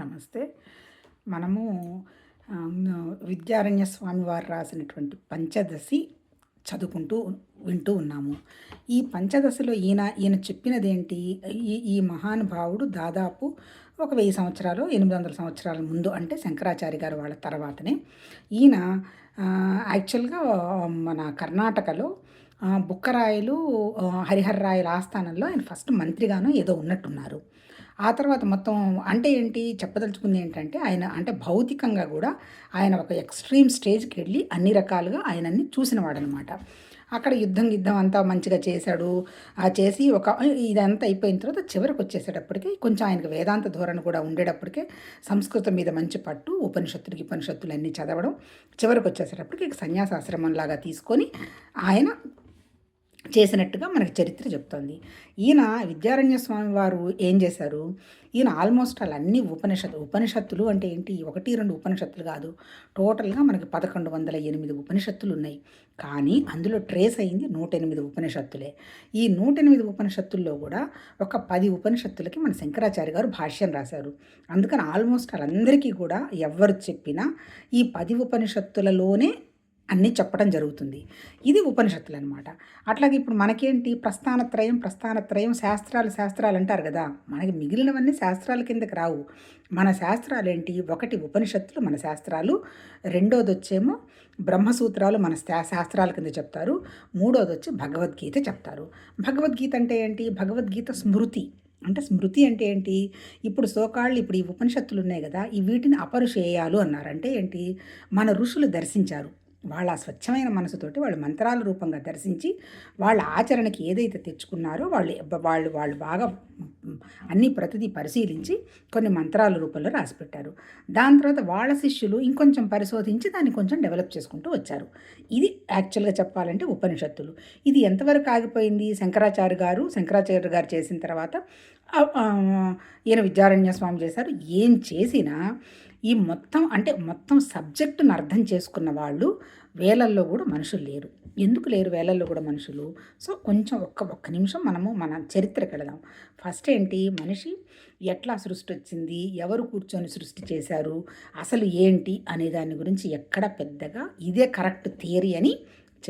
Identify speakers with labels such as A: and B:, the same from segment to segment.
A: నమస్తే. మనము విద్యారణ్య స్వామి వారు రాసినటువంటి పంచదశి చదువుకుంటూ వింటూ ఉన్నాము. ఈ పంచదశలో ఈయన ఈయన చెప్పినది ఏంటి ఈ ఈ మహానుభావుడు దాదాపు ఒక వెయ్యి సంవత్సరాలు ఎనిమిది వందల సంవత్సరాల ముందు అంటే శంకరాచార్య గారు వాళ్ళ తర్వాతనే ఈయన యాక్చువల్గా మన కర్ణాటకలో బుక్కరాయలు హరిహర్రాయల ఆస్థానంలో ఆయన ఫస్ట్ మంత్రిగాను ఏదో ఉన్నట్టున్నారు. ఆ తర్వాత మొత్తం అంటే ఏంటి? చెప్పదలుచుకుంది ఏంటంటే ఆయన అంటే భౌతికంగా కూడా ఆయన ఒక ఎక్స్ట్రీమ్ స్టేజ్కి వెళ్ళి అన్ని రకాలుగా ఆయన అన్ని చూసినవాడనమాట. అక్కడ యుద్ధం యుద్ధం అంతా మంచిగా చేశాడు. ఆ చేసి ఒక ఇదంతా అయిపోయిన తర్వాత చివరికి వచ్చేసేటప్పటికి కొంచెం ఆయనకు వేదాంత ధోరణి కూడా ఉండేటప్పటికే సంస్కృతం మీద మంచి పట్టు ఉపనిషత్తులకి ఉపనిషత్తులు అన్నీ చదవడం చివరికి వచ్చేసేటప్పటికి ఇక సన్యాసాశ్రమంలాగా తీసుకొని ఆయన చేసినట్టుగా మనకి చరిత్ర చెప్తోంది. ఈయన విద్యారణ్య స్వామి వారు ఏం చేశారు? ఈయన ఆల్మోస్ట్ అలా అన్ని ఉపనిషత్తు ఉపనిషత్తులు అంటే ఏంటి? ఒకటి రెండు ఉపనిషత్తులు కాదు. టోటల్గా మనకి పదకొండు వందల ఎనిమిది ఉపనిషత్తులు ఉన్నాయి. కానీ అందులో ట్రేస్ అయింది నూట ఎనిమిది ఉపనిషత్తులే. ఈ నూట ఎనిమిది ఉపనిషత్తుల్లో కూడా ఒక పది ఉపనిషత్తులకి మన శంకరాచార్య గారు భాష్యం రాశారు. అందుకని ఆల్మోస్ట్ వాళ్ళందరికీ కూడా ఎవరు చెప్పినా ఈ పది ఉపనిషత్తులలోనే అన్నీ చెప్పడం జరుగుతుంది. ఇది ఉపనిషత్తులు అనమాట అట్లాగే ఇప్పుడు మనకేంటి? ప్రస్థానత్రయం ప్రస్థానత్రయం శాస్త్రాలు శాస్త్రాలు అంటారు కదా? మనకి మిగిలినవన్నీ శాస్త్రాల కిందకి రావు. మన శాస్త్రాలు ఏంటి ఒకటి ఉపనిషత్తులు మన శాస్త్రాలు. రెండోది వచ్చేమో బ్రహ్మసూత్రాలు మన శా- శాస్త్రాల కింద చెప్తారు. మూడోది వచ్చి భగవద్గీత చెప్తారు. భగవద్గీత అంటే ఏంటి? భగవద్గీత స్మృతి. అంటే స్మృతి అంటే ఏంటి? ఇప్పుడు సోకాళ్ళు ఇప్పుడు ఈ ఉపనిషత్తులు ఉన్నాయి కదా ఈ వీటిని అపరుషేయాలు అన్నారు. అంటే ఏంటి? మన ఋషులు దర్శించారు. వాళ్ళ స్వచ్ఛమైన మనసుతోటి వాళ్ళు మంత్రాల రూపంగా దర్శించి వాళ్ళ ఆచరణకి ఏదైతే తెచ్చుకున్నారో వాళ్ళు వాళ్ళు వాళ్ళు బాగా అన్ని ప్రతిదీ పరిశీలించి కొన్ని మంత్రాల రూపంలో రాసిపెట్టారు. దాని తర్వాత వాళ్ళ శిష్యులు ఇంకొంచెం పరిశోధించి దాన్ని కొంచెం డెవలప్ చేసుకుంటూ వచ్చారు. ఇది యాక్చువల్గా చెప్పాలంటే ఉపనిషత్తులు. ఇది ఎంతవరకు ఆగిపోయింది? శంకరాచార్య గారు శంకరాచార్య గారు చేసిన తర్వాత ఈయన విద్యారణ్య స్వామి చేశారు. ఏం చేసినా ఈ మొత్తం అంటే మొత్తం సబ్జెక్టును అర్థం చేసుకున్న వాళ్ళు వేలల్లో కూడా మనుషులు లేరు. ఎందుకు లేరు వేలల్లో కూడా మనుషులు? సో కొంచెం ఒక్క ఒక్క నిమిషం మనము మన చరిత్రకి వెళదాం. ఫస్ట్ ఏంటి? మనిషి ఎట్లా సృష్టి వచ్చింది? ఎవరు కూర్చొని సృష్టి చేశారు? అసలు ఏంటి? అనే దాని గురించి ఎక్కడ పెద్దగా ఇదే కరెక్ట్ థియరీ అని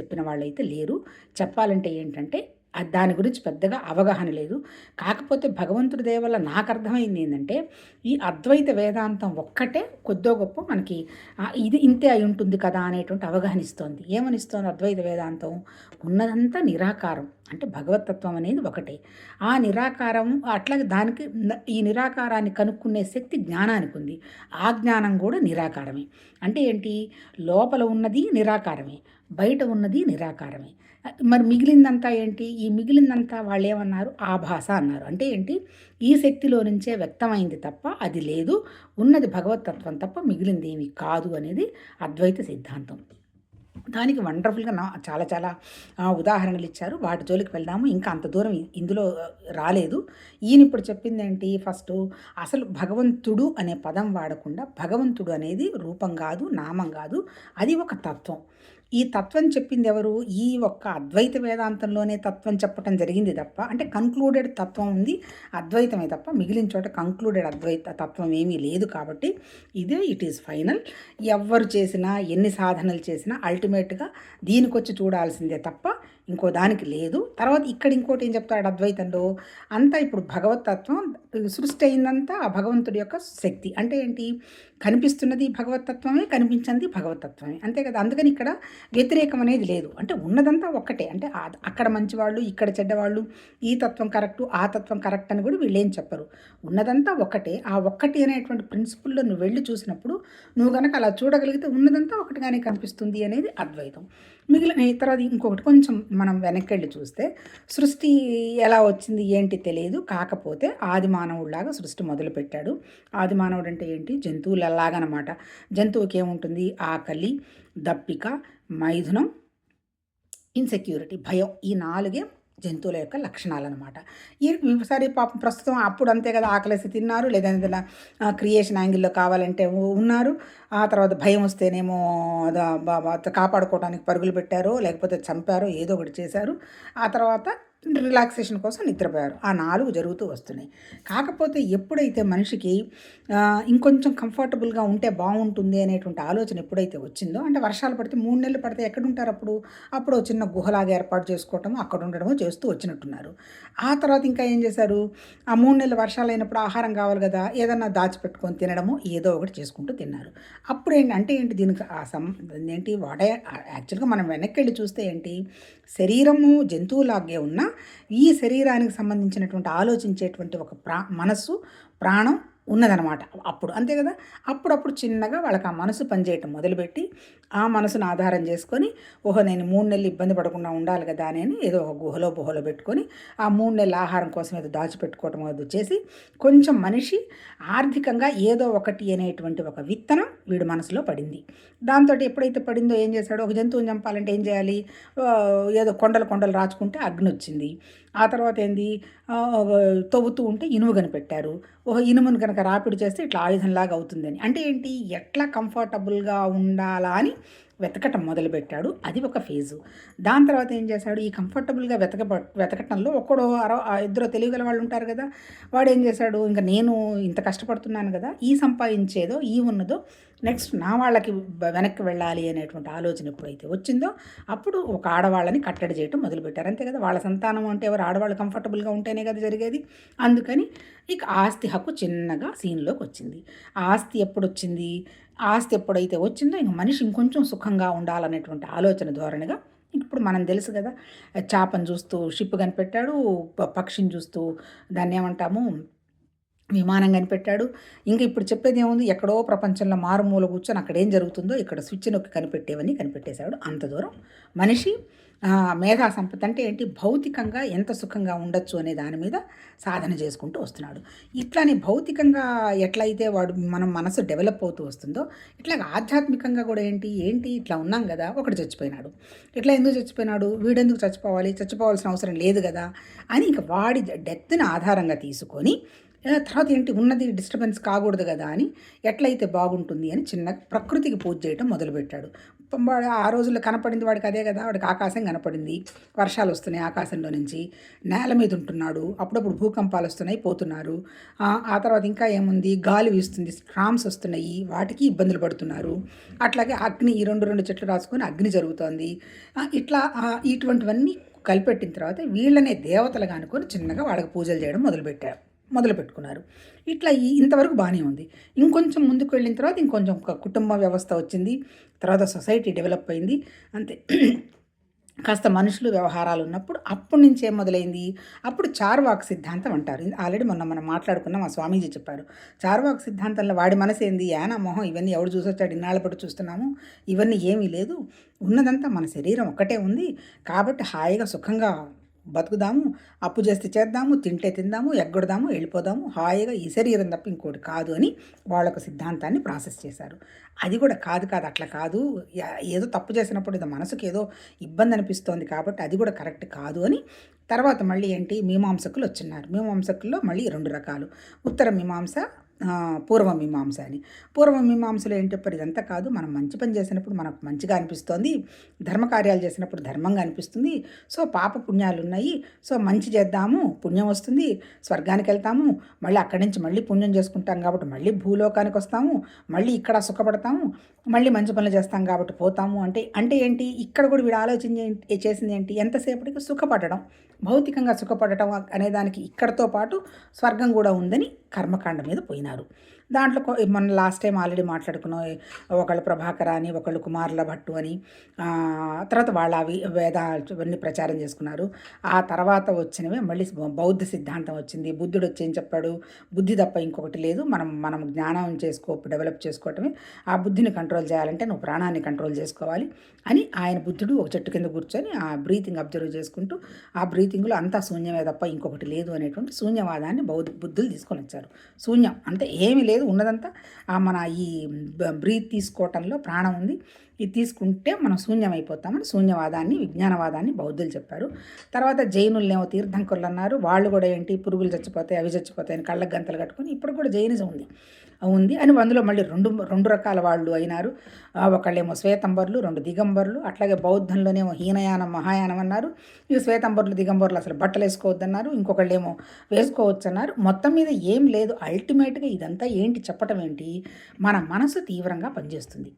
A: చెప్పిన వాళ్ళైతే లేరు. చెప్పాలంటే ఏంటంటే దాని గురించి పెద్దగా అవగాహన లేదు. కాకపోతే భగవంతుడి దయ వల్ల నాకు అర్థమైంది ఏంటంటే ఈ అద్వైత వేదాంతం ఒక్కటే కొద్దో గొప్ప మనకి ఇది ఇంతే అయి ఉంటుంది కదా అనేటువంటి అవగాహన ఇస్తోంది. ఏమనిస్తోంది అద్వైత వేదాంతం? ఉన్నదంతా నిరాకారం. అంటే భగవతత్వం అనేది ఒకటే. ఆ నిరాకారం అట్లాగే దానికి ఈ నిరాకారాన్ని కనుక్కునే శక్తి జ్ఞానానికి ఉంది. ఆ జ్ఞానం కూడా నిరాకారమే. అంటే ఏంటి? లోపల ఉన్నది నిరాకారమే. బయట ఉన్నది నిరాకారమే. మరి మిగిలిందంతా ఏంటి? ఈ మిగిలిందంతా వాళ్ళు ఏమన్నారు ఆభాస అన్నారు. అంటే ఏంటి? ఈ శక్తిలో నుంచే వ్యక్తమైంది తప్ప అది లేదు. ఉన్నది భగవతత్వం తప్ప మిగిలింది ఏమి కాదు అనేది అద్వైత సిద్ధాంతం. దానికి వండర్ఫుల్గా నా చాలా చాలా ఉదాహరణలు ఇచ్చారు. వాటి జోలికి వెళ్దాము. ఇంకా అంత దూరం ఇందులో రాలేదు. ఈయన ఇప్పుడు చెప్పింది ఏంటి? ఫస్ట్ అసలు భగవంతుడు అనే పదం వాడకుండా భగవంతుడు అనేది రూపం కాదు నామం కాదు. అది ఒక తత్వం. ఈ తత్వం చెప్పింది ఎవరు? ఈ ఒక్క అద్వైత వేదాంతంలోనే తత్వం చెప్పడం జరిగింది తప్ప అంటే కంక్లూడెడ్ తత్వం ఉంది అద్వైతమే తప్ప మిగిలిన చోట కంక్లూడెడ్ అద్వైత తత్వం ఏమీ లేదు కాబట్టి ఇదే ఇట్ ఈస్ ఫైనల్ ఎవ్వరు చేసినా ఎన్ని సాధనలు చేసినా అల్టిమేట్గా దీనికొచ్చి చూడాల్సిందే తప్ప ఇంకో దానికి లేదు. తర్వాత ఇక్కడ ఇంకోటి ఏం చెప్తాడు అద్వైతంలో? అంతా ఇప్పుడు భగవతత్వం సృష్టి అయిందంతా ఆ భగవంతుడి యొక్క శక్తి. అంటే ఏంటి? కనిపిస్తున్నది భగవతత్వమే కనిపించింది భగవతత్వమే. అంతే కదా? అందుకని ఇక్కడ వ్యతిరేకం అనేది లేదు. అంటే ఉన్నదంతా ఒక్కటే. అంటే అక్కడ మంచివాళ్ళు ఇక్కడ చెడ్డవాళ్ళు ఈ తత్వం కరెక్టు ఆ తత్వం కరెక్ట్ అని కూడా వీళ్ళు ఏం చెప్పరు. ఉన్నదంతా ఒక్కటే. ఆ ఒక్కటి అనేటువంటి ప్రిన్సిపుల్లో నువ్వు వెళ్ళి చూసినప్పుడు నువ్వు కనుక అలా చూడగలిగితే ఉన్నదంతా ఒకటిగానే కనిపిస్తుంది అనేది అద్వైతం. మిగిలిన తర్వాత ఇంకొకటి కొంచెం మనం వెనక్కి వెళ్ళి చూస్తే సృష్టి ఎలా వచ్చింది ఏంటి తెలియదు. కాకపోతే ఆది మానవుడిలాగా సృష్టి మొదలుపెట్టాడు. ఆది మానవుడు అంటే ఏంటి? జంతువులలాగనమాట జంతువుకి ఏముంటుంది? ఆకలి దప్పిక మైథునం ఇన్సెక్యూరిటీ భయం. ఈ నాలుగే జంతువుల యొక్క లక్షణాలు అనమాట ఈ సరే పాపం ప్రస్తుతం అప్పుడు అంతే కదా ఆకలేసి తిన్నారు లేదంటే ఏదైనా క్రియేషన్ యాంగిల్లో కావాలంటే ఉన్నారు. ఆ తర్వాత భయం వస్తేనేమో కాపాడుకోవడానికి పరుగులు పెట్టారు లేకపోతే చంపారో ఏదో ఒకటి చేశారు. ఆ తర్వాత రిలాక్సేషన్ కోసం నిద్రపోయారు. ఆ నాలుగు జరుగుతూ వస్తున్నాయి. కాకపోతే ఎప్పుడైతే మనిషికి ఇంకొంచెం కంఫర్టబుల్గా ఉంటే బాగుంటుంది అనేటువంటి ఆలోచన ఎప్పుడైతే వచ్చిందో అంటే వర్షాలు పడితే మూడు నెలలు పడితే ఎక్కడ ఉంటారు అప్పుడు అప్పుడు చిన్న గుహలాగా ఏర్పాటు చేసుకోవటము అక్కడ ఉండడము చేస్తూ వచ్చినట్టున్నారు. ఆ తర్వాత ఇంకా ఏం చేశారు? ఆ మూడు నెలలు వర్షాలు అయినప్పుడు ఆహారం కావాలి కదా ఏదన్నా దాచిపెట్టుకొని తినడము ఏదో ఒకటి చేసుకుంటూ తిన్నారు. అప్పుడు ఏంటి అంటే ఏంటి దీనికి ఆ సం ఏంటి వాడే యాక్చువల్గా మనం వెనక్కి వెళ్ళి చూస్తే ఏంటి శరీరము జంతువులాగే ఉన్న ఈ శరీరానికి సంబంధించినటువంటి ఆలోచించేటువంటి ఒక ప్రా మనస్సు ప్రాణం ఉన్నదనమాట. అప్పుడు అంతే కదా? అప్పుడప్పుడు చిన్నగా వాళ్ళకి ఆ మనసు పనిచేయటం మొదలుపెట్టి ఆ మనసును ఆధారం చేసుకొని ఓహో నేను మూడు నెలలు ఇబ్బంది పడకుండా ఉండాలి కదా అని ఏదో ఒక గుహలో గుహలో పెట్టుకొని ఆ మూడు నెలల ఆహారం కోసం ఏదో దాచిపెట్టుకోవటం అది చేసి కొంచెం మనిషి ఆర్థికంగా ఏదో ఒకటి అనేటువంటి ఒక విత్తనం వీడి మనసులో పడింది. దాంతో ఎప్పుడైతే పడిందో ఏం చేశాడో? ఒక జంతువుని చంపాలంటే ఏం చేయాలి? ఏదో కొండలు కొండలు రాచుకుంటే అగ్ని వచ్చింది. ఆ తర్వాత ఏంది? తవ్వుతూ ఉంటే ఇనుము కనిపెట్టారు. ఒక ఇనుమును కనుక రాపిడి చేస్తే ఇట్లా ఆయుధంలాగా అవుతుందని. అంటే ఏంటి? ఎట్లా కంఫర్టబుల్గా ఉండాలా అని వెతకటం మొదలుపెట్టాడు. అది ఒక ఫేజు. దాని తర్వాత ఏం చేశాడు? ఈ కంఫర్టబుల్గా వెతక వెతకటంలో ఒక్కడో అరో ఇద్దరు తెలియగల వాళ్ళు ఉంటారు కదా! వాడు ఏం చేశాడు? ఇంకా నేను ఇంత కష్టపడుతున్నాను కదా! ఈ సంపాదించేదో ఈ ఉన్నదో నెక్స్ట్ నా వాళ్ళకి వెనక్కి వెళ్ళాలి అనేటువంటి ఆలోచన ఎప్పుడైతే వచ్చిందో అప్పుడు ఒక ఆడవాళ్ళని కట్టడి చేయటం మొదలుపెట్టారు. అంతే కదా! వాళ్ళ సంతానం అంటే ఎవరు? ఆడవాళ్ళు కంఫర్టబుల్గా ఉంటేనే కదా జరిగేది. అందుకని ఇక ఆస్తి హక్కు చిన్నగా సీన్లోకి వచ్చింది ఆస్తి ఎప్పుడు వచ్చింది ఆస్తి ఎప్పుడైతే వచ్చిందో ఇంక మనిషి ఇంకొంచెం సుఖంగా ఉండాలనేటువంటి ఆలోచన ధోరణిగా ఇప్పుడు మనం తెలుసు కదా చేపను చూస్తూ షిప్ కనిపెట్టాడు ప- పక్షిని చూస్తూ దాన్ని ఏమంటాము విమానం కనిపెట్టాడు. ఇంకా ఇప్పుడు చెప్పేది ఏముంది ఎక్కడో ప్రపంచంలో మారుమూల కూర్చొని అక్కడ ఏం జరుగుతుందో ఇక్కడ స్విచ్ నొక్కి కనిపెట్టేవన్నీ కనిపెట్టేశాడు అంత దూరం. మనిషి మేధా సంపద అంటే ఏంటి? భౌతికంగా ఎంత సుఖంగా ఉండొచ్చు అనే దాని మీద సాధన చేసుకుంటూ వస్తున్నాడు. ఇట్లానే భౌతికంగా ఎట్లయితే వాడు మనం మనసు డెవలప్ అవుతూ వస్తుందో ఇట్లా ఆధ్యాత్మికంగా కూడా ఏంటి? ఏంటి? ఇట్లా ఉన్నాం కదా ఒకటి చచ్చిపోయినాడు. ఇట్లా ఎందుకు చచ్చిపోయినాడు? వీడెందుకు చచ్చిపోవాలి? చచ్చిపోవాల్సిన అవసరం లేదు కదా అని ఇంక వాడి డెత్ని ఆధారంగా తీసుకొని తర్వాత ఏంటి? ఉన్నది డిస్టర్బెన్స్ కాకూడదు కదా అని ఎట్లయితే బాగుంటుంది అని చిన్న ప్రకృతికి పూజ చేయటం మొదలుపెట్టాడు. వాడు ఆ రోజుల్లో కనపడింది వాడికి అదే కదా వాడికి ఆకాశం కనపడింది. వర్షాలు వస్తున్నాయి ఆకాశంలో నుంచి. నేల మీద ఉంటున్నాడు. అప్పుడప్పుడు భూకంపాలు వస్తున్నాయి పోతున్నారు. ఆ తర్వాత ఇంకా ఏముంది? గాలి వీస్తుంది స్ట్రామ్స్ వస్తున్నాయి వాటికి ఇబ్బందులు పడుతున్నారు. అట్లాగే అగ్ని ఈ రెండు రెండు చెట్లు రాసుకొని అగ్ని జరుగుతోంది. ఇట్లా ఇటువంటివన్నీ కలిపెట్టిన తర్వాత వీళ్ళనే దేవతలుగా అనుకొని చిన్నగా వాళ్ళకి పూజలు చేయడం మొదలుపెట్టారు. మొదలు పెట్టుకున్నారు ఇట్లా ఇంతవరకు బాగానే ఉంది. ఇంకొంచెం ముందుకు వెళ్ళిన తర్వాత ఇంకొంచెం ఒక కుటుంబ వ్యవస్థ వచ్చింది. తర్వాత సొసైటీ డెవలప్ అయింది. అంతే. కాస్త మనుషులు వ్యవహారాలు ఉన్నప్పుడు అప్పటి నుంచి ఏం మొదలైంది. అప్పుడు చార్వాక్ సిద్ధాంతం అంటారు. ఆల్రెడీ మొన్న మనం మాట్లాడుకున్నాం మా స్వామీజీ చెప్పారు. చార్వాక్ సిద్ధాంతంలో వాడి మనసు ఏంది? యానా మొహం ఇవన్నీ ఎవడు చూసొచ్చాడు? ఇన్నాళ్ళ చూస్తున్నాము. ఇవన్నీ ఏమీ లేదు. ఉన్నదంతా మన శరీరం ఒక్కటే ఉంది. కాబట్టి హాయిగా సుఖంగా బతుకుదాము అప్పు చేస్తే చేద్దాము తింటే తిందాము ఎగ్గొడదాము వెళ్ళిపోదాము హాయిగా ఈ శరీరం తప్ప ఇంకోటి కాదు అని వాళ్ళొక సిద్ధాంతాన్ని ప్రాసెస్ చేశారు. అది కూడా కాదు కాదు అట్లా కాదు. ఏదో తప్పు చేసినప్పుడు ఇది మనసుకు ఏదో ఇబ్బంది అనిపిస్తోంది కాబట్టి అది కూడా కరెక్ట్ కాదు అని తర్వాత మళ్ళీ ఏంటి మీమాంసకులు వచ్చిన్నారు మీమాంసకుల్లో మళ్ళీ రెండు రకాలు. ఉత్తర మీమాంస పూర్వమీమాంస అని పూర్వమీమాంసలో మీమాంసలో ఏంటి చెప్పారు? ఇదంతా కాదు మనం మంచి పని చేసినప్పుడు మనకు మంచిగా అనిపిస్తోంది. ధర్మకార్యాలు చేసినప్పుడు ధర్మంగా అనిపిస్తుంది. సో పాప పుణ్యాలు ఉన్నాయి సో మంచి చేద్దాము పుణ్యం వస్తుంది. స్వర్గానికి వెళ్తాము. మళ్ళీ అక్కడి నుంచి మళ్ళీ పుణ్యం చేసుకుంటాం కాబట్టి మళ్ళీ భూలోకానికి వస్తాము. మళ్ళీ ఇక్కడ సుఖపడతాము. మళ్ళీ మంచి పనులు చేస్తాం కాబట్టి పోతాము. అంటే అంటే ఏంటి? ఇక్కడ కూడా వీడు ఆలోచన చేసింది ఏంటి? ఎంతసేపటికి సుఖపడడం. భౌతికంగా సుఖపడటం అనే దానికి ఇక్కడతో పాటు స్వర్గం కూడా ఉందని కర్మకాండ మీద పోయినారు. దాంట్లో మనం మొన్న లాస్ట్ టైం ఆల్రెడీ మాట్లాడుకున్నాం ఒకళ్ళు ప్రభాకర్ అని ఒకళ్ళు కుమార్ల భట్టు అని తర్వాత వాళ్ళు అవి వేద ఇవన్నీ ప్రచారం చేసుకున్నారు. ఆ తర్వాత వచ్చినవే మళ్ళీ బౌద్ధ సిద్ధాంతం వచ్చింది. బుద్ధుడు వచ్చి ఏం చెప్పాడు? బుద్ధి తప్ప ఇంకొకటి లేదు. మనం మనం జ్ఞానం చేసుకో డెవలప్ చేసుకోవటమే. ఆ బుద్ధిని కంట్రోల్ చేయాలంటే నువ్వు ప్రాణాన్ని కంట్రోల్ చేసుకోవాలి అని ఆయన బుద్ధుడు ఒక చెట్టు కింద కూర్చొని ఆ బ్రీతింగ్ అబ్జర్వ్ చేసుకుంటూ ఆ బ్రీతింగ్లో అంతా శూన్యమే తప్ప ఇంకొకటి లేదు అనేటువంటి శూన్యవాదాన్ని బౌద్ధ బుద్ధులు తీసుకొని వచ్చారు. శూన్యం అంటే ఏమీ లేదు. ఉన్నదంతా ఆ మన ఈ బ్రీత్ తీసుకోవటంలో ప్రాణం ఉంది. ఇది తీసుకుంటే మనం శూన్యమైపోతామని శూన్యవాదాన్ని విజ్ఞానవాదాన్ని బౌద్ధులు చెప్పారు. తర్వాత జైనులనేమో తీర్థంకరులు అన్నారు వాళ్ళు కూడా ఏంటి పురుగులు చచ్చిపోతాయి అవి చచ్చిపోతాయి అని కళ్ళకు గంతలు కట్టుకొని ఇప్పుడు కూడా జైనిజం ఉంది. ఉంది అని అందులో మళ్ళీ రెండు రెండు రకాల వాళ్ళు అయినారు. ఒకళ్ళేమో శ్వేతంబర్లు రెండు దిగంబర్లు అట్లాగే బౌద్ధంలోనేమో హీనయానం మహాయానం అన్నారు. ఇవి శ్వేతంబర్లు దిగంబర్లు అసలు బట్టలు వేసుకోవద్దన్నారు ఇంకొకళ్ళేమో వేసుకోవచ్చు అన్నారు మొత్తం మీద ఏం లేదు. అల్టిమేట్గా ఇదంతా ఏంటి చెప్పటం ఏంటి? మన మనసు తీవ్రంగా పనిచేస్తుంది.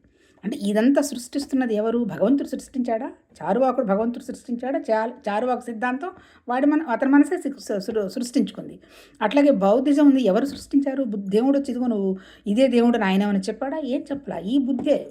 A: అంటే ఇదంతా సృష్టిస్తున్నది ఎవరు? భగవంతుడు సృష్టించాడా? చారువాకుడు భగవంతుడు సృష్టించాడా? చా చారువాకు సిద్ధాంతం వాడి మన అతని మనసే సృ- సృష్టించుకుంది. అట్లాగే బౌద్ధిజం ఉంది. ఎవరు సృష్టించారు? దేవుడు వచ్చి ఇదిగో నువ్వు ఇదే దేవుడు నాయనమని చెప్పాడా? ఏం చెప్పలా? ఈ బుద్ధే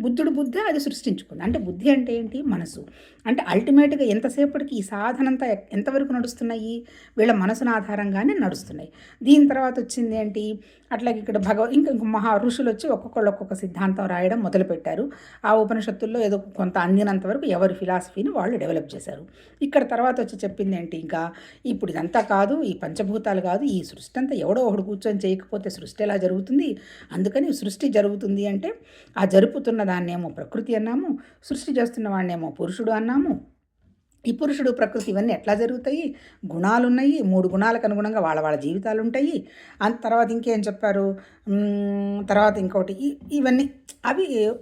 A: బుద్ధుడు బుద్ధే అది సృష్టించుకుంది. అంటే బుద్ధి అంటే ఏంటి? మనసు. అంటే అల్టిమేట్గా ఎంతసేపటికి ఈ సాధనంతా ఎంతవరకు నడుస్తున్నాయి? వీళ్ళ మనసున ఆధారంగానే నడుస్తున్నాయి. దీని తర్వాత వచ్చింది ఏంటి? అట్లాగే ఇక్కడ భగవ ఇంకా మహా ఋషులు వచ్చి ఒక్కొక్కళ్ళు ఒక్కొక్క సిద్ధాంతం రాయడం మొదలుపెట్టారు. ఆ ఉపనిషత్తుల్లో ఏదో కొంత అందినంత వరకు ఎవరి ఫిలాసఫీని వాళ్ళు డెవలప్ చేశారు. ఇక్కడ తర్వాత వచ్చి చెప్పింది ఏంటి ఇంకా ఇప్పుడు ఇదంతా కాదు ఈ పంచభూతాలు కాదు ఈ సృష్టి అంతా ఎవడో ఒకడు కూర్చొని చేయకపోతే సృష్టి ఎలా జరుగుతుంది? అందుకని సృష్టి జరుగుతుంది అంటే ఆ జరుపుతున్న దాన్నేమో ప్రకృతి అన్నాము సృష్టి చేస్తున్న వాడినేమో పురుషుడు అన్నాము. ఈ పురుషుడు ప్రకృతి ఇవన్నీ ఎట్లా జరుగుతాయి? గుణాలు ఉన్నాయి మూడు గుణాలకు అనుగుణంగా వాళ్ళ వాళ్ళ జీవితాలు ఉంటాయి అంత తర్వాత ఇంకేం చెప్పారు? తర్వాత ఇంకోటి ఇవన్నీ అవి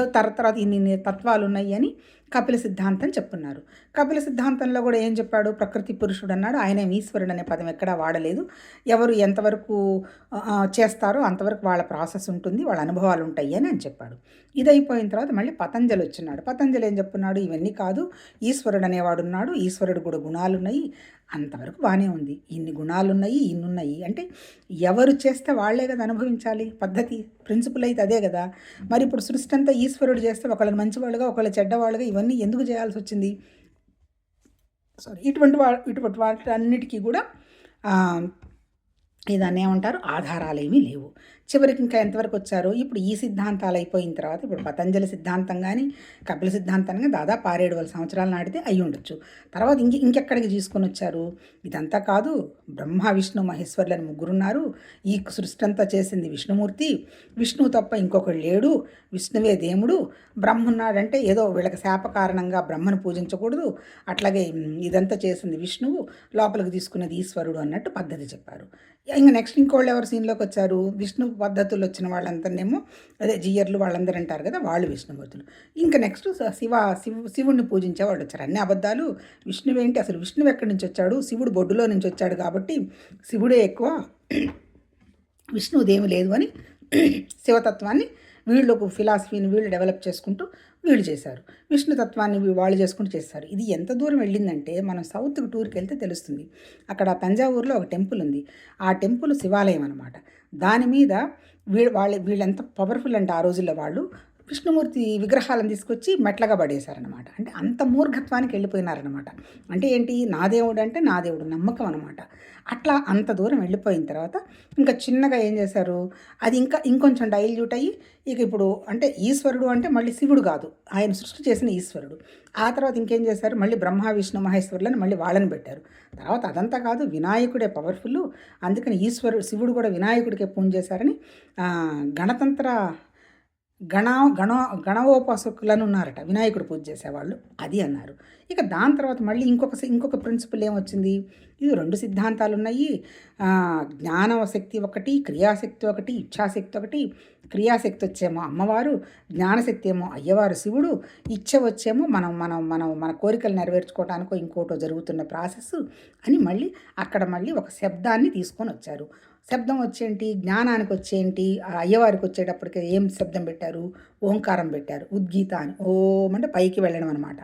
A: తర్వాత ఇన్ని ఇన్ని తత్వాలు ఉన్నాయి అని కపిల సిద్ధాంతం చెప్పున్నారు. కపిల సిద్ధాంతంలో కూడా ఏం చెప్పాడు? ప్రకృతి పురుషుడు అన్నాడు. ఆయన ఈశ్వరుడు అనే పదం ఎక్కడా వాడలేదు. ఎవరు ఎంతవరకు చేస్తారో అంతవరకు వాళ్ళ ప్రాసెస్ ఉంటుంది వాళ్ళ అనుభవాలు ఉంటాయి అని అని చెప్పాడు. ఇదైపోయిన తర్వాత మళ్ళీ పతంజలి వచ్చినాడు. పతంజలి ఏం చెప్పున్నాడు? ఇవన్నీ కాదు ఈశ్వరుడు అనేవాడు ఉన్నాడు ఈశ్వరుడు కూడా గుణాలు ఉన్నాయి అంతవరకు బాగానే ఉంది. ఇన్ని గుణాలు ఉన్నాయి ఇన్ని ఉన్నాయి అంటే ఎవరు చేస్తే వాళ్ళే కదా అనుభవించాలి. పద్ధతి ప్రిన్సిపల్ అయితే అదే కదా. మరి ఇప్పుడు సృష్టి అంతా ఈశ్వరుడు చేస్తే ఒకళ్ళని మంచివాళ్ళుగా ఒకళ్ళు చెడ్డవాళ్ళుగా ఇవన్నీ ఎందుకు చేయాల్సి వచ్చింది? సారీ ఇటువంటి వా ఇటువంటి వాటి అన్నిటికీ కూడా ఆ, ఏమంటారు? ఆధారాలు ఏమీ లేవు. చివరికి ఇంకా ఎంతవరకు వచ్చారు ఇప్పుడు ఈ సిద్ధాంతాలు అయిపోయిన తర్వాత ఇప్పుడు పతంజలి సిద్ధాంతం కానీ కపిల సిద్ధాంతం కానీ దాదాపు ఆరేడు వేల సంవత్సరాలు నాటితే అయి ఉండొచ్చు. తర్వాత ఇంక ఇంకెక్కడికి తీసుకొని వచ్చారు? ఇదంతా కాదు బ్రహ్మ విష్ణు మహేశ్వర్లు అని ముగ్గురున్నారు. ఈ సృష్టి అంతా చేసింది విష్ణుమూర్తి. విష్ణువు తప్ప ఇంకొకడు లేడు. విష్ణువే దేవుడు. బ్రహ్మన్నాడంటే ఏదో వీళ్ళకి శాప కారణంగా బ్రహ్మను పూజించకూడదు. అట్లాగే ఇదంతా చేసింది విష్ణువు. లోపలికి తీసుకున్నది ఈశ్వరుడు అన్నట్టు పద్ధతి చెప్పారు. ఇంకా నెక్స్ట్ ఇంకోళ్ళు ఎవరు సీన్లోకి వచ్చారు? విష్ణు పద్ధతులు వచ్చిన వాళ్ళందరినేమో అదే జియర్లు వాళ్ళందరూ అంటారు కదా వాళ్ళు విష్ణుమూర్తులు. ఇంకా నెక్స్ట్ శివ శివ శివుణ్ణి పూజించే వాళ్ళు వచ్చారు. అన్ని అబద్ధాలు. విష్ణువు ఏంటి? అసలు విష్ణువు ఎక్కడి నుంచి వచ్చాడు? శివుడు బొడ్డులో నుంచి వచ్చాడు కాబట్టి శివుడే ఎక్కువ. విష్ణువుదేమి లేదు అని శివతత్వాన్ని వీళ్ళు ఒక ఫిలాసఫీని వీళ్ళు డెవలప్ చేసుకుంటూ వీళ్ళు చేశారు. విష్ణుతత్వాన్ని వాళ్ళు చేసుకుంటూ చేస్తారు. ఇది ఎంత దూరం వెళ్ళిందంటే మనం సౌత్కి టూర్కి వెళ్తే తెలుస్తుంది. అక్కడ తంజావూరులో ఒక టెంపుల్ ఉంది. ఆ టెంపుల్ శివాలయం అనమాట దాని మీద వీళ్ళు వాళ్ళ వీళ్ళు పవర్ఫుల్ అంటే ఆ రోజుల్లో వాళ్ళు. విష్ణుమూర్తి విగ్రహాలను తీసుకొచ్చి మెట్లగా పడేశారనమాట అంటే అంత మూర్ఘత్వానికి వెళ్ళిపోయినారనమాట అంటే ఏంటి? నా దేవుడు అంటే నా దేవుడు నమ్మకం అనమాట అట్లా అంత దూరం వెళ్ళిపోయిన తర్వాత ఇంకా చిన్నగా ఏం చేశారు? అది ఇంకా ఇంకొంచెం డైల్యూట్ అయ్యి ఇక ఇప్పుడు అంటే ఈశ్వరుడు అంటే మళ్ళీ శివుడు కాదు. ఆయన సృష్టి చేసిన ఈశ్వరుడు. ఆ తర్వాత ఇంకేం చేశారు? మళ్ళీ బ్రహ్మ విష్ణు మహేశ్వరులను మళ్ళీ వాళ్ళని పెట్టారు. తర్వాత అదంతా కాదు వినాయకుడే పవర్ఫుల్ అందుకని ఈశ్వరుడు శివుడు కూడా వినాయకుడికే పూజ చేశారని గణతంత్ర గణ గణ గణవోపాసకులను ఉన్నారట వినాయకుడు పూజ చేసేవాళ్ళు. అది అన్నారు. ఇక దాని తర్వాత మళ్ళీ ఇంకొక ఇంకొక ప్రిన్సిపల్ ఏమొచ్చింది? ఇది రెండు సిద్ధాంతాలు ఉన్నాయి ఆ, జ్ఞాన శక్తి ఒకటి క్రియాశక్తి ఒకటి ఇచ్ఛాశక్తి ఒకటి. క్రియాశక్తి వచ్చేమో అమ్మవారు జ్ఞానశక్తి ఏమో అయ్యవారు శివుడు. ఇచ్చ వచ్చేమో మనం మనం మనం మన కోరికలు నెరవేర్చుకోవటానికో ఇంకోటో జరుగుతున్న ప్రాసెస్ అని మళ్ళీ అక్కడ మళ్ళీ ఒక శబ్దాన్ని తీసుకొని వచ్చారు. శబ్దం వచ్చేంటి? జ్ఞానానికి వచ్చేంటి? ఆ అయ్యవారికి వచ్చేటప్పటికి ఏం శబ్దం పెట్టారు? ఓంకారం పెట్టారు. ఉద్గీత అని. ఓం అంటే పైకి వెళ్ళడం అనమాట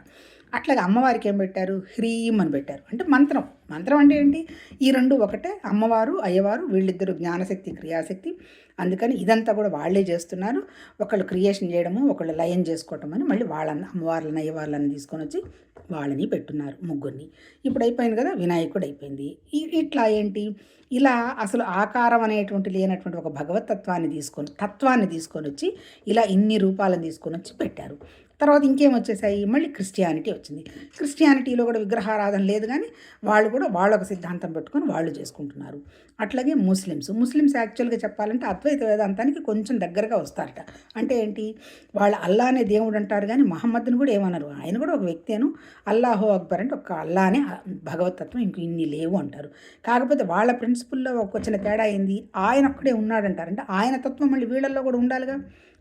A: అట్లాగే అమ్మవారికి ఏం పెట్టారు? హ్రీం అని పెట్టారు. అంటే మంత్రం. మంత్రం అంటే ఏంటి? ఈ రెండు ఒకటే. అమ్మవారు అయ్యవారు వీళ్ళిద్దరు జ్ఞానశక్తి క్రియాశక్తి. అందుకని ఇదంతా కూడా వాళ్ళే చేస్తున్నారు. ఒకళ్ళు క్రియేషన్ చేయడము ఒకళ్ళు లయం చేసుకోవటం అని మళ్ళీ వాళ్ళని అమ్మవార్లని అయ్యవార్లని తీసుకొని వచ్చి వాళ్ళని పెట్టున్నారు ముగ్గురిని. ఇప్పుడు అయిపోయింది కదా? వినాయకుడు అయిపోయింది. ఇట్లా ఏంటి? ఇలా అసలు ఆకారం అనేటువంటి లేనటువంటి ఒక భగవతత్వాన్ని తీసుకొని తత్వాన్ని తీసుకొని వచ్చి ఇలా ఇన్ని రూపాలను తీసుకొని వచ్చి పెట్టారు. తర్వాత ఇంకేం వచ్చేసాయి? మళ్ళీ క్రిస్టియానిటీ వచ్చింది. క్రిస్టియానిటీలో కూడా విగ్రహారాధన లేదు కానీ వాళ్ళు కూడా వాళ్ళొక సిద్ధాంతం పెట్టుకొని వాళ్ళు చేసుకుంటున్నారు. అట్లాగే ముస్లిమ్స్. ముస్లిమ్స్ యాక్చువల్గా చెప్పాలంటే అద్వైత వేదాంతానికి కొంచెం దగ్గరగా వస్తారట. అంటే ఏంటి? వాళ్ళు అల్లా అనే దేవుడు అంటారు కానీ మహమ్మద్ని కూడా ఏమన్నారు ఆయన కూడా ఒక వ్యక్తేను అల్లాహో అక్బర్ అంటే ఒక అల్లానే భగవతత్వం ఇంక ఇన్ని లేవు అంటారు. కాకపోతే వాళ్ళ ప్రిన్సిపుల్లో ఒక చిన్న తేడా ఏంది? ఆయన ఒక్కడే ఉన్నాడంటారు. అంటే ఆయన తత్వం మళ్ళీ వీళ్ళల్లో కూడా ఉండాలిగా?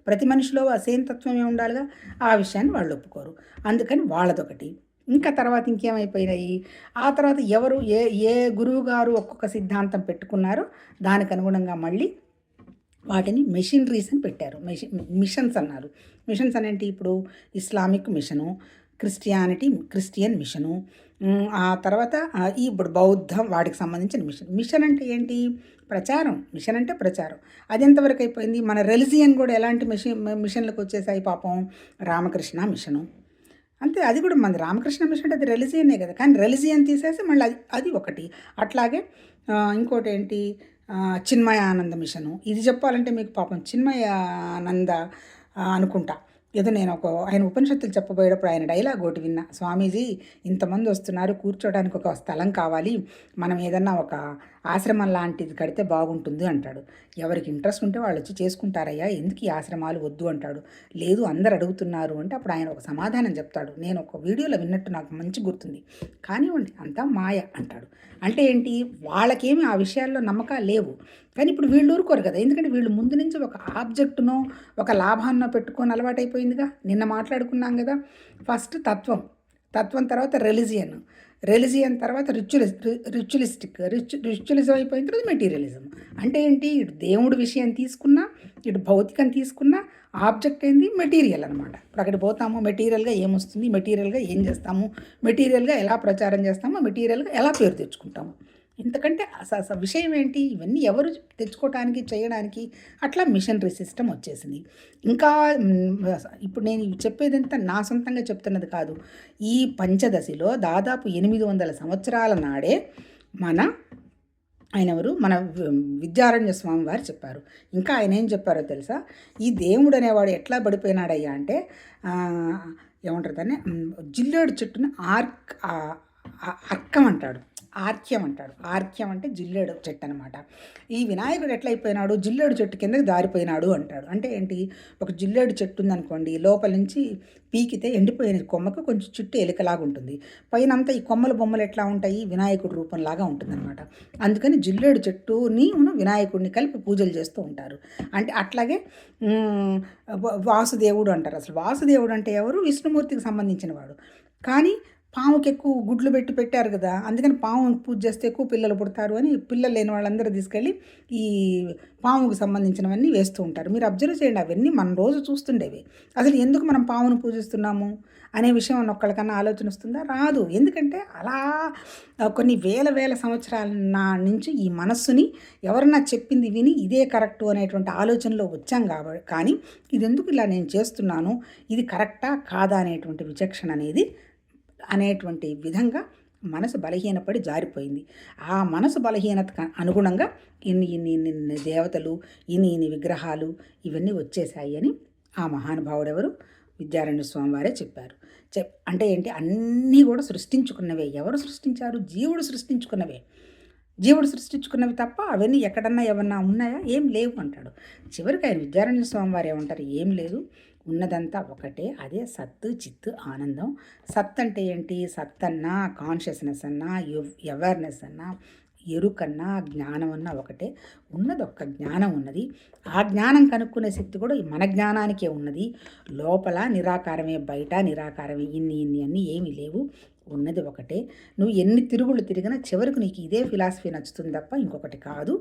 A: ప్రతి మనిషిలో ఆ సేమ్ తత్వమే ఉండాలిగా ఆ విషయాన్ని వాళ్ళు ఒప్పుకోరు. అందుకని వాళ్ళదొకటి. ఇంకా తర్వాత ఇంకేమైపోయినాయి? ఆ తర్వాత ఎవరు ఏ ఏ గురువు గారు ఒక్కొక్క సిద్ధాంతం పెట్టుకున్నారో దానికి అనుగుణంగా మళ్ళీ వాటిని మెషినరీస్ అని పెట్టారు. మెషి మిషన్స్ అన్నారు. మిషన్స్ అనేంటి ఇప్పుడు Islamic mission Christianity Christian mission ఆ తర్వాత ఈ ఇప్పుడు బౌద్ధం వాటికి సంబంధించిన మిషన్. మిషన్ అంటే ఏంటి? ప్రచారం మిషన్ అంటే ప్రచారం. అది ఎంతవరకు అయిపోయింది? మన రెలిజియన్ కూడా ఎలాంటి మిషన్ మిషన్లకు వచ్చేసాయి పాపం? రామకృష్ణ మిషను. అంతే అది కూడా మన రామకృష్ణ మిషన్ అంటే అది రెలిజియనే కదా. కానీ రెలిజియన్ తీసేసి మళ్ళీ అది అది ఒకటి. అట్లాగే ఇంకోటి ఏంటి చిన్మయానంద మిషను. ఇది చెప్పాలంటే మీకు పాపం చిన్మయానంద అనుకుంటా. ఏదో నేను ఒక ఆయన ఉపనిషత్తులు చెప్పబోయేటప్పుడు ఆయన డైలాగ్ ఒకటి విన్నా. స్వామీజీ ఇంతమంది వస్తున్నారు కూర్చోడానికి ఒక స్థలం కావాలి. మనం ఏదన్నా ఒక ఆశ్రమం లాంటిది కడితే బాగుంటుంది అంటాడు. ఎవరికి ఇంట్రెస్ట్ ఉంటే వాళ్ళు వచ్చి చేసుకుంటారయ్యా ఎందుకు ఈ ఆశ్రమాలు వద్దు అంటాడు. లేదు అందరు అడుగుతున్నారు అంటే అప్పుడు ఆయన ఒక సమాధానం చెప్తాడు. నేను ఒక వీడియోలో విన్నట్టు నాకు మంచి గుర్తుంది. కానివ్వండి అంతా మాయ అంటాడు. అంటే ఏంటి? వాళ్ళకేమి ఆ విషయాల్లో నమ్మకాలు లేవు. కానీ ఇప్పుడు వీళ్ళు ఊరుకోరు కదా. ఎందుకంటే వీళ్ళు ముందు నుంచి ఒక ఆబ్జెక్టునో ఒక లాభాన్నో పెట్టుకొని అలవాటైపోయిందిగా. నిన్న మాట్లాడుకున్నాం కదా. ఫస్ట్ తత్వం. తత్వం తర్వాత రిలీజియన్. రెలిజియన్ తర్వాత రిచువలిస్ రిచువలిస్టిక్ రిచు రిచువలిజం అయిపోయిన తర్వాత మెటీరియలిజం. అంటే ఏంటి? ఇటు దేవుడి విషయం తీసుకున్నా ఇటు భౌతికం తీసుకున్నా ఆబ్జెక్ట్ ఏంది మెటీరియల్ అనమాట ఇప్పుడు అక్కడ పోతాము మెటీరియల్గా ఏమొస్తుంది? మెటీరియల్గా ఏం చేస్తాము? మెటీరియల్గా ఎలా ప్రచారం చేస్తాము? మెటీరియల్గా ఎలా పేరు తెచ్చుకుంటాము? ఇంతకంటే అసలు విషయం ఏంటి? ఇవన్నీ ఎవరు తెచ్చుకోవటానికి చేయడానికి అట్లా మిషనరీ సిస్టమ్ వచ్చేసింది. ఇంకా ఇప్పుడు నేను చెప్పేదంతా నా సొంతంగా చెప్తున్నది కాదు. ఈ పంచదశిలో దాదాపు ఎనిమిది వందల సంవత్సరాల నాడే మన ఆయన ఎవరు? మన విద్యారణ్య స్వామి వారు చెప్పారు. ఇంకా ఆయన ఏం చెప్పారో తెలుసా? ఈ దేవుడు అనేవాడు ఎట్లా పడిపోయినాడయ్యా అంటే ఏమంటారు దాన్ని? జిల్లేడు చెట్టుని ఆర్క్ అర్కం అంటాడు. ఆర్క్యం అంటాడు. ఆర్క్యం అంటే జిల్లేడు చెట్టు అనమాట ఈ వినాయకుడు ఎట్లయిపోయినాడు? జిల్లేడు చెట్టు కిందకి దారిపోయినాడు అంటాడు. అంటే ఏంటి? ఒక జిల్లేడు చెట్టు ఉందనుకోండి లోపల నుంచి పీకితే ఎండిపోయిన కొమ్మకు కొంచెం చుట్టూ ఎలుకలాగా ఉంటుంది. పైన అంతా ఈ కొమ్మల బొమ్మలు ఎట్లా ఉంటాయి? వినాయకుడు రూపంలాగా ఉంటుందన్నమాట. అందుకని జిల్లేడు చెట్టుని వినాయకుడిని కలిపి పూజలు చేస్తూ ఉంటారు. అంటే అట్లాగే వాసుదేవుడు అంటారు. అసలు వాసుదేవుడు అంటే ఎవరు? విష్ణుమూర్తికి సంబంధించిన వాడు. కానీ పాముకి ఎక్కువ గుడ్లు పెట్టి పెట్టారు కదా అందుకని పాము పూజ చేస్తే ఎక్కువ పిల్లలు పుడతారు అని పిల్లలు లేని వాళ్ళందరూ తీసుకెళ్ళి ఈ పాముకు సంబంధించినవన్నీ వేస్తూ ఉంటారు. మీరు అబ్జర్వ్ చేయండి అవన్నీ మనం రోజు చూస్తుండేవి. అసలు ఎందుకు మనం పామును పూజిస్తున్నాము అనే విషయం అన్న ఒక్కళ్ళకన్నా ఆలోచన వస్తుందా? రాదు. ఎందుకంటే అలా కొన్ని వేల వేల సంవత్సరాల నా నుంచి ఈ మనస్సుని ఎవరన్నా చెప్పింది విని ఇదే కరెక్టు అనేటువంటి ఆలోచనలో వచ్చాం కాబట్టి కానీ ఇది ఎందుకు ఇలా నేను చేస్తున్నాను? ఇది కరెక్టా? కాదా? అనేటువంటి విచక్షణ అనేది అనేటువంటి విధంగా మనసు బలహీనపడి జారిపోయింది. ఆ మనసు బలహీనత అనుగుణంగా ఇన్ని ఇన్ని ఇన్ని ఇన్ని దేవతలు ఇన్ని ఇన్ని విగ్రహాలు ఇవన్నీ వచ్చేసాయి అని ఆ మహానుభావుడు ఎవరు విద్యారణ్య స్వామి వారే చెప్పారు. చెప్ అంటే ఏంటి? అన్నీ కూడా సృష్టించుకున్నవే. ఎవరు సృష్టించారు? జీవుడు సృష్టించుకున్నవే. జీవుడు సృష్టించుకున్నవి తప్ప అవన్నీ ఎక్కడన్నా ఏమన్నా ఉన్నాయా? ఏం లేవు అంటాడు. చివరికి ఆయన విద్యారణ్య స్వామి వారు ఏమంటారు ఏం లేదు. ఉన్నదంతా ఒకటే. అదే సత్తు చిత్తు ఆనందం. సత్ అంటే ఏంటి? సత్ అన్నా కాన్షియస్నెస్ అన్నా అవేర్నెస్ అన్నా ఎరుకన్నా జ్ఞానం అన్నా ఒకటే. ఉన్నది ఒక్క జ్ఞానం ఉన్నది. ఆ జ్ఞానం కనుక్కునే శక్తి కూడా మన జ్ఞానానికే ఉన్నది. లోపల నిరాకారమే బయట నిరాకారమే ఇన్ని ఇన్ని అన్నీ ఏమీ లేవు. ఉన్నది ఒకటే. నువ్వు ఎన్ని తిరుగులు తిరిగినా చివరికి నీకు ఇదే ఫిలాసఫీ నచ్చుతుంది తప్ప ఇంకొకటి కాదు.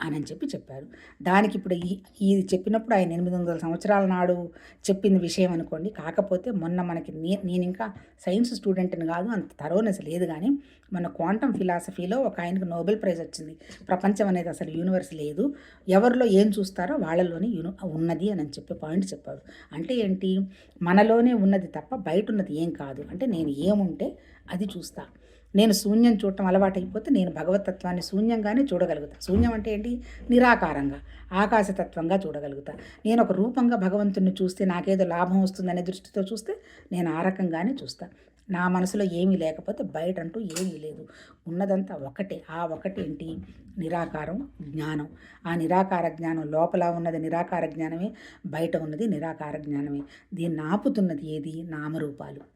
A: అని చెప్పి చెప్పారు. దానికి ఇప్పుడు ఈ ఇది చెప్పినప్పుడు ఆయన ఎనిమిది వందల సంవత్సరాల నాడు చెప్పిన విషయం అనుకోండి. కాకపోతే మొన్న మనకి నే నేను ఇంకా సైన్స్ స్టూడెంట్ని కాదు అంత తరోనెస్ లేదు కానీ మన క్వాంటమ్ ఫిలాసఫీలో ఒక ఆయనకు నోబెల్ ప్రైజ్ వచ్చింది. ప్రపంచం అనేది అసలు యూనివర్స్ లేదు. ఎవరిలో ఏం చూస్తారో వాళ్ళలోనే యూని ఉన్నది అని చెప్పే పాయింట్ చెప్పారు. అంటే ఏంటి? మనలోనే ఉన్నది తప్ప బయట ఉన్నది ఏం కాదు. అంటే నేను ఏముంటే అది చూస్తాను నేను శూన్యం చూడటం అలవాటైపోతే నేను భగవతత్వాన్ని శూన్యంగానే చూడగలుగుతాను శూన్యం అంటే ఏంటి? నిరాకారంగా ఆకాశతత్వంగా చూడగలుగుతా. నేను ఒక రూపంగా భగవంతుడిని చూస్తే నాకేదో లాభం వస్తుందనే దృష్టితో చూస్తే నేను ఆ రకంగానే చూస్తా. నా మనసులో ఏమీ లేకపోతే బయట అంటూ ఏమీ లేదు. ఉన్నదంతా ఒకటే. ఆ ఒకటి ఏంటి? నిరాకారం జ్ఞానం. ఆ నిరాకార జ్ఞానం లోపల ఉన్నది నిరాకార జ్ఞానమే బయట ఉన్నది నిరాకార జ్ఞానమే. దీన్ని ఆపుతున్నది ఏది? నామరూపాలు.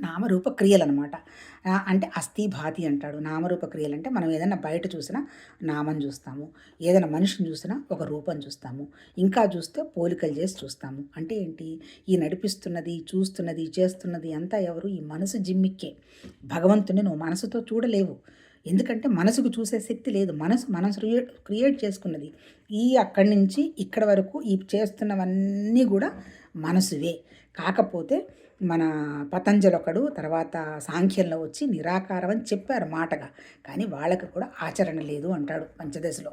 A: నామరూప క్రియలు అనమాట అంటే అస్థి భాతి అంటాడు. నామరూప క్రియలు అంటే మనం ఏదైనా బయట చూసినా నామం చూస్తాము. ఏదైనా మనిషిని చూసినా ఒక రూపం చూస్తాము. ఇంకా చూస్తే పోలికలు చేసి చూస్తాము. అంటే ఏంటి? ఈ నడిపిస్తున్నది చూస్తున్నది చేస్తున్నది అంతా ఎవరు? ఈ మనసు జిమ్మిక్కే. భగవంతుని నువ్వు మనసుతో చూడలేవు. ఎందుకంటే మనసుకు చూసే శక్తి లేదు. మనసు మనసు క్రియేట్ క్రియేట్ చేసుకున్నది. ఈ అక్కడి నుంచి ఇక్కడ వరకు ఈ చేస్తున్నవన్నీ కూడా మనసువే. కాకపోతే మన పతంజలి ఒకడు తర్వాత సాంఖ్యంలో వచ్చి నిరాకారం అని చెప్పారు మాటగా. కానీ వాళ్ళకి కూడా ఆచరణ లేదు అంటాడు పంచదశలో.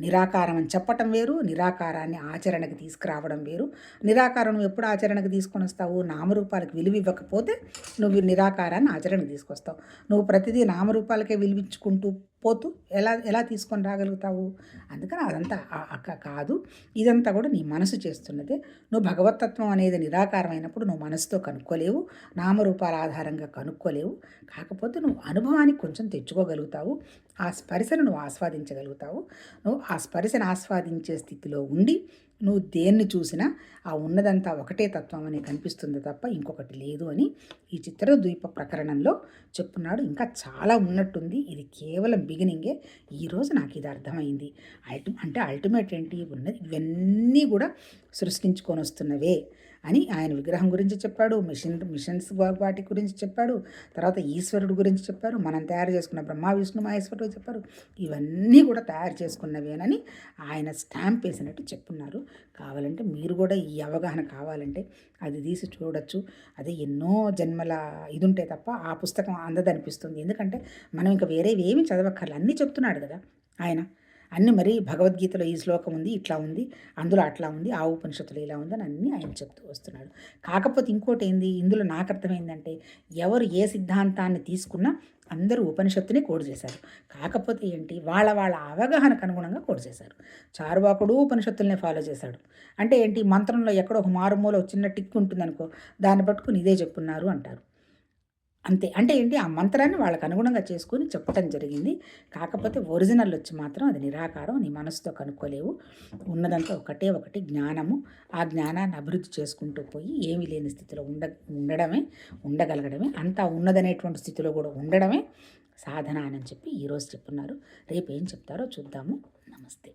A: నిరాకారం అని చెప్పటం వేరు నిరాకారాన్ని ఆచరణకు తీసుకురావడం వేరు. నిరాకారం ఎప్పుడు ఆచరణకు తీసుకొని వస్తావు? నామరూపాలకు విలువ ఇవ్వకపోతే నువ్వు నిరాకారాన్ని ఆచరణకు తీసుకొస్తావు. నువ్వు ప్రతిదీ నామరూపాలకే విలువించుకుంటూ పోతూ ఎలా ఎలా తీసుకొని రాగలుగుతావు? అందుకని అదంతా అక్క కాదు. ఇదంతా కూడా నీ మనసు చేస్తున్నదే. నువ్వు భగవతత్వం అనేది నిరాకారమైనప్పుడు నువ్వు మనసుతో కనుక్కోలేవు. నామరూపాల ఆధారంగా కనుక్కోలేవు. కాకపోతే నువ్వు అనుభవానికి కొంచెం తెచ్చుకోగలుగుతావు. ఆ స్పర్శను నువ్వు ఆస్వాదించగలుగుతావు. నువ్వు ఆ స్పర్శను ఆస్వాదించే స్థితిలో ఉండి నువ్వు దేన్ని చూసినా ఆ ఉన్నదంతా ఒకటే తత్వం అని కనిపిస్తుంది తప్ప ఇంకొకటి లేదు అని ఈ చిత్రద్వీప ప్రకరణంలో చెప్పున్నాడు. ఇంకా చాలా ఉన్నట్టుంది. ఇది కేవలం బిగినింగే ఈరోజు నాకు ఇది అర్థమైంది. అల్టి అంటే అల్టిమేట్ ఏంటి? ఉన్నది ఇవన్నీ కూడా సృష్టించుకొని వస్తున్నవే. అని ఆయన విగ్రహం గురించి చెప్పాడు మిషన్ మిషన్స్ వాటి గురించి చెప్పాడు తర్వాత ఈశ్వరుడు గురించి చెప్పారు మనం తయారు చేసుకున్న బ్రహ్మ విష్ణు మహేశ్వరుడు చెప్పారు. ఇవన్నీ కూడా తయారు చేసుకున్నవేనని ఆయన స్టాంప్ వేసినట్టు చెప్పున్నారు. కావాలంటే మీరు కూడా ఈ అవగాహన కావాలంటే అది తీసి చూడొచ్చు. అది ఎన్నో జన్మల ఇది ఉంటే తప్ప ఆ పుస్తకం అందదనిపిస్తుంది. ఎందుకంటే మనం ఇంకా వేరేవి ఏమి చదవక్కర్లే. అన్నీ చెప్తున్నాడు కదా ఆయన. అన్ని మరి భగవద్గీతలో ఈ శ్లోకం ఉంది ఇట్లా ఉంది అందులో అట్లా ఉంది ఆ ఉపనిషత్తులు ఇలా ఉంది అని అన్నీ ఆయన చెప్తూ వస్తున్నాడు. కాకపోతే ఇంకోటి ఏంది ఇందులో నాకు అర్థమైందంటే ఎవరు ఏ సిద్ధాంతాన్ని తీసుకున్నా అందరూ ఉపనిషత్తుని కోడ్ చేశారు. కాకపోతే ఏంటి వాళ్ళ వాళ్ళ అవగాహనకు అనుగుణంగా కోడ్ చేశారు. చారువాకుడు ఉపనిషత్తుల్నే ఫాలో చేశాడు. అంటే ఏంటి మంత్రంలో ఎక్కడో ఒక మారుమూల చిన్న టిక్ ఉంటుందనుకో దాన్ని పట్టుకుని ఇదే చెప్పున్నారు అంటారు. అంతే. అంటే ఏంటి? ఆ మంత్రాన్ని వాళ్ళకు అనుగుణంగా చేసుకుని చెప్పటం జరిగింది. కాకపోతే ఒరిజినల్ వచ్చి మాత్రం అది నిరాకారం నీ మనసుతో కనుక్కోలేవు. ఉన్నదంతా ఒకటే ఒకటి జ్ఞానము. ఆ జ్ఞానాన్ని అభివృద్ధి చేసుకుంటూ పోయి ఏమీ లేని స్థితిలో ఉండ ఉండడమే ఉండగలగడమే. అంతా ఉన్నదనేటువంటి స్థితిలో కూడా ఉండడమే సాధన అని చెప్పి ఈరోజు చెప్తున్నారు. రేపు ఏం చెప్తారో చూద్దాము. నమస్తే.